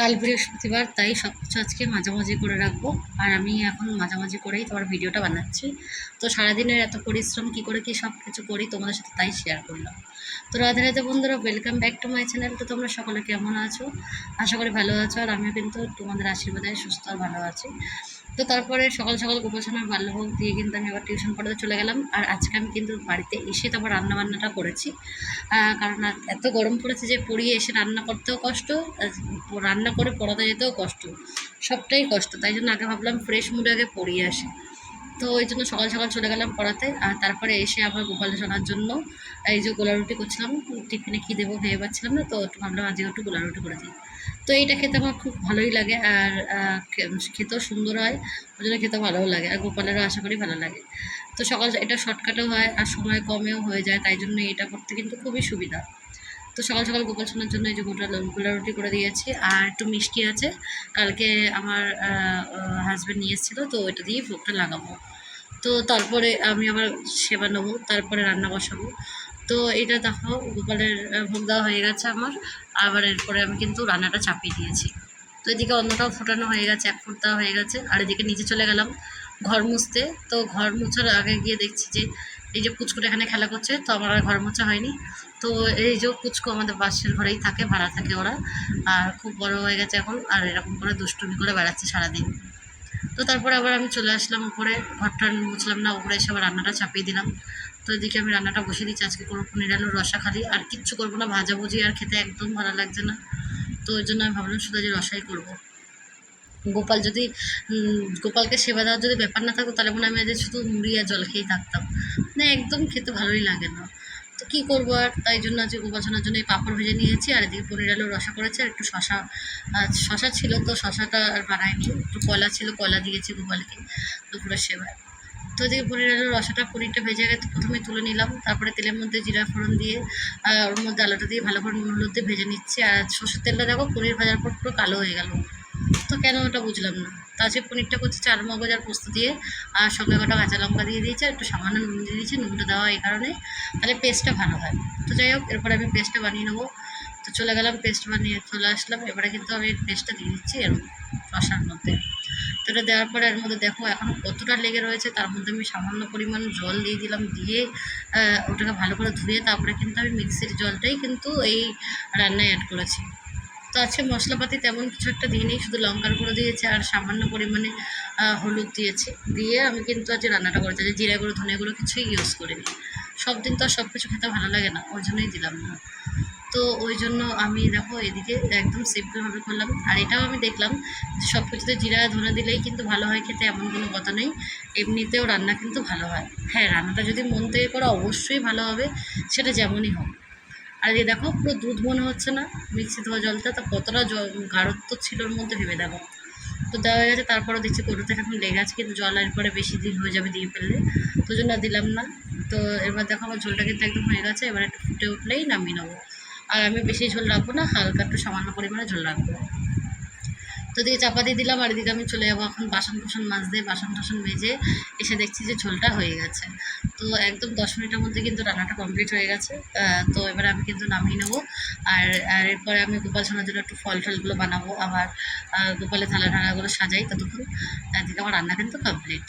কাল বৃহস্পতিবার, তাই সব কিছু আজকে মাঝামাঝি করে রাখব। আর আমি এখন মাঝামাঝি করেই তোমার ভিডিওটা বানাচ্ছি। তো সারাদিনের এত পরিশ্রম, কি করে কি সব কিছু করি তোমাদের সাথে তাই শেয়ার করলাম। তো রাধে রাধে বন্ধুরা welcome back to my channel তো তোমরা সকলে কেমন আছো? আশা করি ভালো আছো, আর আমিও কিন্তু তোমাদের আশীর্বাদে সুস্থ আর ভালো আছি। তো তারপরে সকাল সকাল গোপালসোনার বাল্যভোগ দিয়ে কিন্তু আমি আবার টিউশন পড়াতে চলে গেলাম। আর আজকে আমি কিন্তু বাড়িতে এসে তারপর রান্নাবান্নাটা করেছি। কারণ এত গরম পড়েছে যে পড়িয়ে এসে রান্না করতেও কষ্ট রান্না করে পড়াতে যেতেও কষ্ট। সবটাই কষ্ট। তাই জন্য আগে ভাবলাম ফ্রেশ মুডে আগে পড়িয়ে আসি। তো ওই জন্য সকাল সকাল চলে গেলাম পড়াতে। আর তারপরে এসে আবার গোপাল শোনার জন্য এই যে গোলা রুটি করছিলাম, টিফিনে কী দেবো ভেবে পাচ্ছিলাম না, তো একটু ভাবলাম আজকে একটু গোলা রুটি করে দিই। তো এইটা খেতে আমার খুব ভালোই লাগে আর খেতেও সুন্দর হয়, ওই জন্য খেতে ভালোও লাগে আর গোপালেরও আশা করি ভালো লাগে। তো সকাল এটা শর্টকাটও হয় আর সময় কমেও হয়ে যায়, তাই জন্য এটা করতে কিন্তু খুবই সুবিধা। তো সকাল সকাল গোপাল সোনার জন্য এই যে গোটা গোলা রুটি করে দিয়েছি। আর একটু মিষ্টি আছে। কালকে আমার হাজব্যান্ড নিয়ে এসেছিল, তো ওইটা দিয়ে ভোগটা লাগাবো। তো তারপরে আমি আবার সেবা নেব, তারপরে রান্না বসাবো। তো এটা দেখো, গোপালের ভোগ দেওয়া হয়ে গেছে আমার। আবার এরপরে আমি কিন্তু রান্নাটা চাপিয়ে দিয়েছি। তো এদিকে অন্যটাও ফোটানো হয়ে গেছে, এক ফুট দেওয়া হয়ে গেছে। আর এদিকে নিচে চলে গেলাম ঘর মুছতে। তো ঘর মুছার আগে গিয়ে দেখছি যে এই যে পুচকুটা এখানে খেলা করছে, তো আমার ঘর মোছা হয়নি। তো এই যে পুচকু আমাদের বাসের ঘরেই থাকে, ভাড়া থাকে ওরা। আর খুব বড় হয়ে গেছে এখন, আর এরকম করে দুষ্টুমি করে বেড়াচ্ছে সারাদিন। তো তারপরে আবার আমি চলে আসলাম উপরে, ঘরটা মুছলাম না, উপরে এসে আবার রান্নাটা চাপিয়ে দিলাম। তো এদিকে আমি রান্নাটা বসিয়ে দিচ্ছি, আজকে করব পনির আলুর রসা খালি। আর কিচ্ছু করব না ভাজাভুজি আর খেতে একদম ভালো লাগছে না। তো ওই জন্য আমি ভাবলাম শুধু যে রসাই করব। গোপাল যদি গোপালকে সেবা দেওয়ার যদি ব্যাপার না থাকতো, তাহলে মনে আমি শুধু মুড়ি আর জল খেয়েই থাকতাম। মানে একদম খেতে ভালোই লাগে না। তো কী করব আর? তাই জন্য আজকে গোপাল জন্য এই পাঁপড় ভেজে নিয়েছি, আর এদিকে পনির আলু রসা করেছে, আর একটু শশা শশা ছিল তো শশাটা আর বানায়নি একটু কলা ছিল, কলা দিয়েছি গোপালকে দুপুরের সেবায়। তো এদিকে পনির আলুর রসাটা, পনিরটা ভেজে গেছে প্রথমে তুলে নিলাম, তারপরে তেলের মধ্যে জিরা ফোড়ন দিয়ে ওর মধ্যে আলুটা দিয়ে ভালো করে নুন দিয়ে ভেজে নিচ্ছি, আর সর্ষের তেলটা দেখো পনির ভাজার পর পুরো কালো হয়ে গেল। তো কেন ওটা বুঝলাম না। তো আজকে পনিরটা করছি চার মগজ আর পোস্ত দিয়ে, আর সঙ্গে কটা কাঁচা লঙ্কা দিয়ে দিয়েছি, আর একটু সামান্য নুন দিয়ে দিয়েছি, নুনটা দেওয়া এই কারণে। তাহলে পেস্টটা ভালো হয়। তো যাই হোক, এরপরে আমি পেস্টটা বানিয়ে নেব। তো চলে গেলাম পেস্ট বানিয়ে, চলে আসলাম। এবারে কিন্তু আমি পেস্টটা দিয়ে দিচ্ছি এর রসার মধ্যে। তো এটা দেওয়ার পরে এর মধ্যে দেখো এখন কতটা লেগে রয়েছে, তার মধ্যে আমি সামান্য পরিমাণ জল দিয়ে দিলাম, দিয়ে ওটাকে ভালো করে ধুয়ে তারপরে কিন্তু আমি মিক্সির জলটাই কিন্তু এই রান্নায় অ্যাড করেছি। তো আজকে মশলাপাতি তেমন কিছু একটা দিইনি, শুধু লঙ্কার গুঁড়ো দিয়েছে আর সামান্য পরিমাণে হলুদ দিয়েছি। দিয়ে আমি কিন্তু আজকে রান্নাটা করেছি। যে জিরা গুঁড়ো ধনে গুঁড়ো কিছুই ইউজ করিনি। সব দিন তো আর সব কিছু খেতে ভালো লাগে না, ওই জন্যই দিলাম না। তো ওই জন্য আমি দেখো এদিকে একদম সিম্পলভাবে করলাম। আর এটাও আমি দেখলাম যে সব কিছুতে জিরা, ধনে দিলেই কিন্তু ভালো হয় খেতে, এমন কোনো কথা নেই। এমনিতেও রান্না কিন্তু ভালো হয়। হ্যাঁ রান্নাটা যদি মন থেকে করা, অবশ্যই ভালো হবে, সেটা যেমনই হোক। আর এই দেখো, পুরো দুধ মনে হচ্ছে না। মিক্সি ধোয়া জলটা, তা কতটা গাঢ়ত্ব ছিল ওর মধ্যে ভেবে দেখো। তো দেওয়া হয়ে গেছে তারপরে দেখছি কৌটোতে এখন লেগে আছে, কিন্তু জল আর পরে বেশি দিন হয়ে যাবে দিয়ে ফেললে। তো জন্য দিলাম না। তো এবার দেখো, আমার ঝোলটা কিন্তু একদম হয়ে গেছে, এবার একটু ফুটে উঠলেই নামিয়ে নেব। আর আমি বেশি ঝোল রাখব না, হালকা একটু সামান্য পরিমাণে ঝোল রাখব। তো দিয়ে চাপা দিয়ে দিলাম, আর এদিকে আমি চলে যাব এখন বাসন কুসন মাছ দিয়ে বাসন টাসন মেজে এসে দেখছি যে ঝোলটা হয়ে গেছে। তো একদম দশ মিনিটের মধ্যে কিন্তু রান্নাটা কমপ্লিট হয়ে গেছে। তো এবার আমি কিন্তু নামিয়ে নেব। আর আর এরপরে আমি গোপাল সোনার জন্য একটু ফল টলগুলো বানাবো। আবার গোপালের থালা ঢালাগুলো সাজাই ততক্ষণ। এদিকে আমার রান্না কিন্তু কমপ্লিট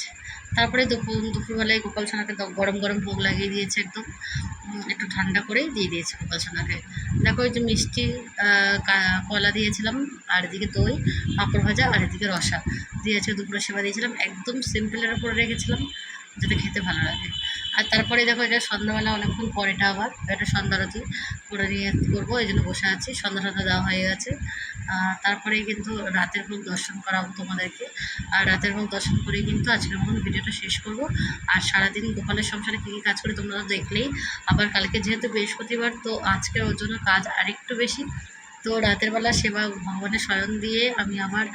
তারপরে দুপুর, দুপুরবেলায় গোপাল সোনাকে গরম গরম ভোগ লাগিয়ে দিয়েছে একদম। একটু ঠান্ডা করে দিয়ে দিয়েছে গোপাল সোনাকে দেখো ওই যে মিষ্টি কলা দিয়েছিলাম, আর এদিকে দই, পাঁপড় ভাজা, আর এদিকে রসা। দিয়েছে দুপুরে সেবা দিয়েছিলাম। একদম সিম্পলের উপরে রেখেছিলাম, যাতে খেতে ভালো লাগে। আর তারপরে দেখো এটা সন্ধ্যাবেলা অনেকক্ষণ পর এটা আবার এটা সন্ধ্যা সন্ধ্যারতি করে নিয়ে করব এই জন্য বসে আছি সন্ধ্যা সন্ধ্যা দেওয়া হয়ে গেছে। আহ, তারপরে কিন্তু রাতের ভোগ দর্শন করাবো তোমাদেরকে। আর রাতের ভোগ দর্শন করেই কিন্তু আজকের মতন ভিডিওটা শেষ করব। আর সারাদিন গোপালের সংসারে কী কী কাজ করে তোমরা দেখলেই। আবার কালকে যেহেতু বৃহস্পতিবার তো আজকের ওর জন্য কাজ আরেকটু বেশি। তো রাতের বেলা সেবা ভগবানের শয়ন দিয়ে আমি আমার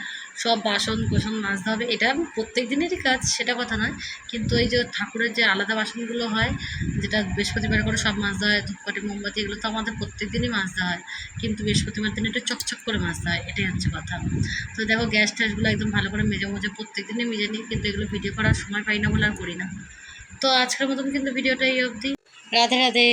সব বাসন কোসন মাজতে হবে। এটা প্রত্যেক দিনেরই কাজ, সেটা কথা নয়। কিন্তু এই যে ঠাকুরের যে আলাদা বাসনগুলো হয়, যেটা বৃহস্পতিবার করে সব মাজতে হয়, ধূপকাঠি, মোমবাতি, এগুলো তো আমাদের প্রত্যেক দিনই মাজতে হয়। কিন্তু বৃহস্পতিবার দিনে একটু চকচক করে মাজতে হয়, এটাই হচ্ছে কথা। তো দেখো গ্যাস ট্যাসগুলো একদম ভালো করে মেজে মুজে প্রত্যেক দিনই মেজে নিই, কিন্তু এগুলো ভিডিও করার সময় পাই না বলে আর করি না। তো আজকের মতন কিন্তু ভিডিওটা এই অবধি। রাধে রাধে।